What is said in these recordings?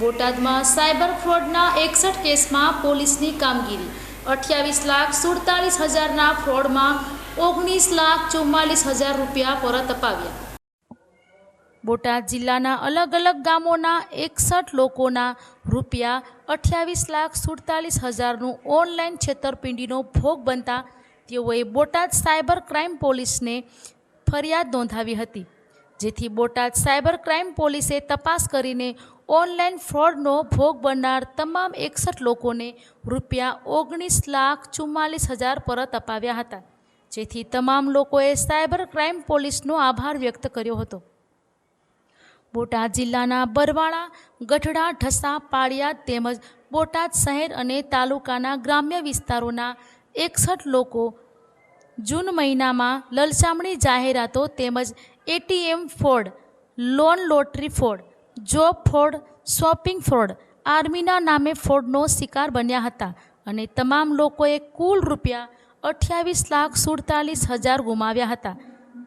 બોટાદમાં સાયબર ફ્રોડના એકસઠ કેસમાં પોલીસની કામગીરી. અઠ્યાવીસ લાખ સુડતાલીસ હજારના ફ્રોડમાં ઓગણીસ લાખ ચુમ્માલીસ હજાર રૂપિયા પરત અપાવ્યા. બોટાદ જિલ્લાના અલગ અલગ ગામોના એકસઠ લોકોના રૂપિયા અઠ્યાવીસ લાખ સુડતાલીસ હજારનું ઓનલાઈન છેતરપિંડીનો ભોગ બનતા તેઓએ બોટાદ સાયબર ક્રાઇમ પોલીસને ફરિયાદ નોંધાવી હતી. જેથી બોટાદ સાયબર ક્રાઇમ પોલીસે તપાસ કરીને ઓનલાઈન ફ્રોડનો ભોગ બનનાર તમામ એકસઠ લોકોને રૂપિયા ઓગણીસ લાખ ચુમ્માલીસ હજાર પરત અપાવ્યા હતા. જેથી તમામ લોકોએ સાયબર ક્રાઇમ પોલીસનો આભાર વ્યક્ત કર્યો હતો. બોટાદ જિલ્લાના બરવાળા ગઢડા, ઢસા, પાળિયા તેમજ બોટાદ શહેર અને તાલુકાના ગ્રામ્ય વિસ્તારોના એકસઠ લોકો જૂન મહિનામાં લલચામણી જાહેરાતો તેમજ ATM fraud, loan lottery fraud, job fraud, shopping fraud, આર્મીના નામે ફ્રોડનો શિકાર બન્યા હતા અને તમામ લોકોએ કુલ રૂપિયા અઠ્યાવીસ લાખ સુડતાલીસ હજાર ગુમાવ્યા હતા.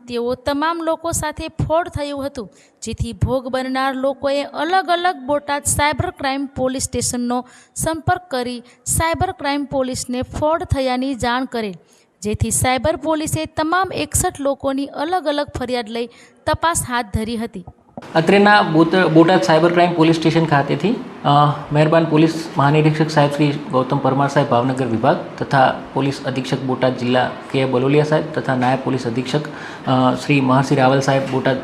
તેઓ તમામ લોકો સાથે ફ્રોડ થયું હતું, જેથી ભોગ બનનાર લોકોએ અલગ અલગ બોટાદ સાયબર ક્રાઇમ પોલીસ સ્ટેશનનો સંપર્ક કરી સાયબર ક્રાઇમ પોલીસને ફ્રોડ થયાની જાણ કરેલ. જેથી સાયબર પોલીસે તમામ એકસઠ લોકોની અલગ અલગ ફરિયાદ લઈ તપાસ હાથ ધરી હતી. અત્રેના Botad cyber crime police station ખાતેથી મહેરબાન પોલીસ મહાનિરીક્ષક સાહેબ શ્રી ગૌતમ પરમાર સાહેબ, ભાવનગર વિભાગ તથા પોલીસ અધિક્ષક બોટાદ જિલ્લા કે. બલોલિયા સાહેબ તથા નાયબ પોલીસ અધિક્ષક શ્રી મહર્ષિ રાવલ સાહેબ બોટાદ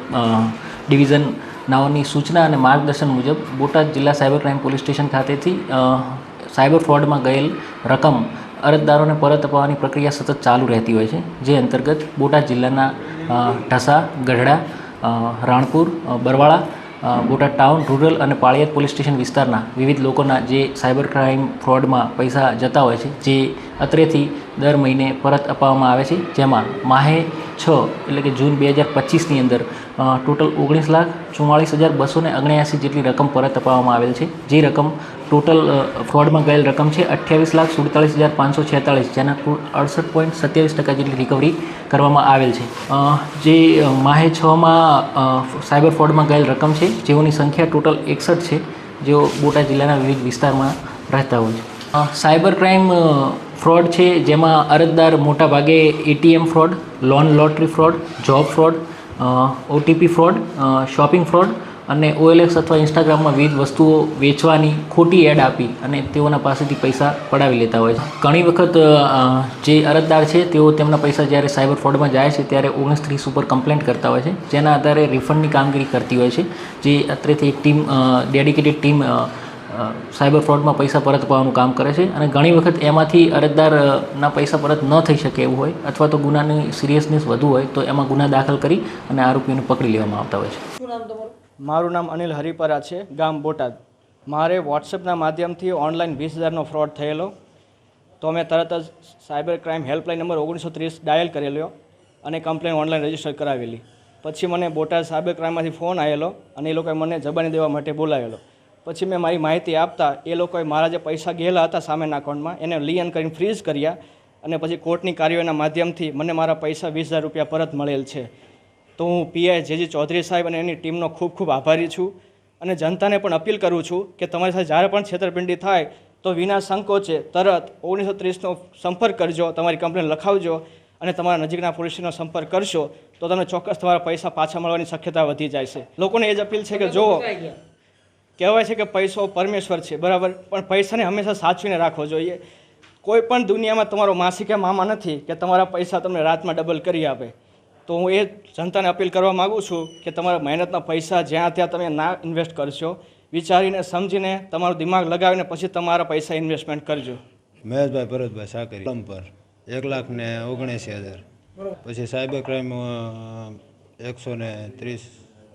ડિવિઝન નાઓની સૂચના અને માર્ગદર્શન મુજબ બોટાદ જિલ્લા સાયબર ક્રાઇમ પોલીસ સ્ટેશન ખાતેથી સાયબર ફ્રોડમાં ગયેલ રકમ અરજદારોને પરત અપાવવાની પ્રક્રિયા સતત ચાલુ રહેતી હોય છે, જે અંતર્ગત બોટાદ જિલ્લાના ઢસા, ગઢડા રાણપુર બરવાળા બોટાદ ટાઉન, રૂરલ અને પાળિયાદ પોલીસ સ્ટેશન વિસ્તારના વિવિધ લોકોના જે સાયબર ક્રાઇમ ફ્રોડમાં પૈસા જતા હોય છે, જે અત્રેથી દર મહિને પરત અપાવવામાં આવે છે. જેમાં માહે છ એટલે કે જૂન બે હજાર પચીસની અંદર ટોટલ ઓગણીસ લાખ ચુમ્માળીસ હજાર બસો ને ઓગણ્યાસી જેટલી રકમ પરત અપાવવામાં આવેલ છે. જે રકમ ટોટલ ફ્રોડમાં ગયેલ રકમ છે અઠ્યાવીસ લાખ સુડતાલીસ હજાર પાંચસો છેતાળીસ, જેના કુલ અડસઠ પોઈન્ટ સત્યાવીસ ટકા જેટલી રિકવરી કરવામાં આવેલ છે. જે માહે છમાં સાયબર ફ્રોડમાં ગયેલ રકમ છે, જેઓની સંખ્યા ટોટલ એકસઠ છે, જેઓ બોટાદ જિલ્લાના વિવિધ વિસ્તારમાં રહેતા હોય છે. સાયબર ક્રાઇમ ફ્રોડ છે, જેમાં અરજદાર મોટા ભાગે ATM fraud, loan lottery fraud, job fraud OTP fraud shopping fraud અને ઓએલએક્સ અથવા ઇન્સ્ટાગ્રામમાં વિવિધ વસ્તુઓ વેચવાની ખોટી એડ આપી અને તેઓના પાસેથી પૈસા પડાવી લેતા હોય છે. ઘણી વખત જે અરજદાર છે, તેઓ તેમના પૈસા જ્યારે સાયબર ફ્રોડમાં જાય છે, ત્યારે ઓગણીસ ત્રીસ ઉપર કમ્પ્લેન્ટ કરતા હોય છે, જેના આધારે રિફંડની કામગીરી કરતી હોય છે, જે અત્રેથી એક ટીમ ડેડિકેટેડ ટીમ સાયબર ફ્રોડમાં પૈસા પરત પાવાનું કામ કરે છે અને ઘણી વખત એમાંથી અરજદારના પૈસા પરત ન થઈ શકે એવું હોય અથવા તો ગુનાની સિરિયસનેસ વધુ હોય તો એમાં ગુના દાખલ કરી અને આરોપીઓને પકડી લેવામાં આવતા હોય છે. મારું નામ અનિલ હરિપરા છે ગામ બોટાદ. મારે વોટ્સએપના માધ્યમથી ઓનલાઈન વીસ હજારનો ફ્રોડ થયેલો. તો મેં તરત જ સાયબર ક્રાઇમ હેલ્પલાઇન નંબર ઓગણીસો ત્રીસ ડાયલ કરેલો અને કમ્પ્લેન ઓનલાઈન રજિસ્ટર કરાવેલી. પછી મને બોટાદ સાયબર ક્રાઇમમાંથી ફોન આવેલો અને એ લોકોએ મને જબાની દેવા માટે બોલાવેલો. પછી મેં મારી માહિતી આપતા એ લોકોએ મારા જે પૈસા ગયેલા હતા સામેના અકાઉન્ટમાં એને લિયન કરીને ફ્રીઝ કર્યા અને પછી કોર્ટની કાર્યવાહીના માધ્યમથી મને મારા પૈસા વીસ હજાર રૂપિયા પરત મળેલ છે. તો હું પીઆઈ જેજી ચૌધરી સાહેબ અને એની ટીમનો ખૂબ ખૂબ આભારી છું અને જનતાને પણ અપીલ કરું છું કે તમારી સાથે જ્યારે પણ છેતરપિંડી થાય તો વિના સંકોચે તરત ઓગણીસો ત્રીસનો સંપર્ક કરજો તમારી કંપની લખાવજો અને તમારા નજીકના પોલીસનો સંપર્ક કરશો તો તમને ચોક્કસ તમારા પૈસા પાછા મળવાની શક્યતા વધી જાય છે. લોકોને એ જ અપીલ છે કે જો કહેવાય છે કે પૈસો પરમેશ્વર છે બરાબર? પણ પૈસાને હંમેશા સાચવીને રાખવો જોઈએ. કોઈ પણ દુનિયામાં તમારો માસી કે મામા નથી કે તમારા પૈસા તમને રાતમાં ડબલ કરી આપે. તો હું એ જનતાને અપીલ કરવા માગું છું કે તમારા મહેનતના પૈસા જ્યાં ત્યાં તમે ના ઇન્વેસ્ટ કરશો વિચારીને સમજીને તમારું દિમાગ લગાવીને પછી તમારા પૈસા ઇન્વેસ્ટમેન્ટ કરજો. મહેશભાઈ ભરતભાઈ સાકરી. કલમ પર. એક લાખ ને ઓગણએંસી હજાર. પછી સાયબર ક્રાઇમ એકસો ને ત્રીસ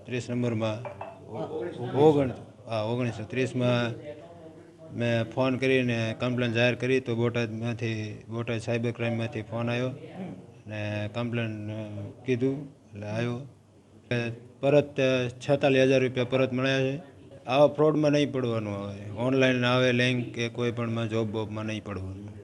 ત્રીસ નંબરમાં ઓગણ ઓગણીસો ત્રીસમાં મેં ફોન કરીને કમ્પ્લેન જાહેર કરી તો બોટાદમાંથી, બોટાદ સાયબર ક્રાઇમમાંથી ફોન આવ્યો ને કમ્પ્લેન કીધું. એટલે આવ્યો. પરત છેતાલીસ હજાર રૂપિયા પરત મળ્યા છે. આવા ફ્રોડમાં નહીં પડવાનું આવે ઓનલાઈન આવે લિંક કે કોઈ પણમાં જોબ બોબમાં નહીં પડવાનું.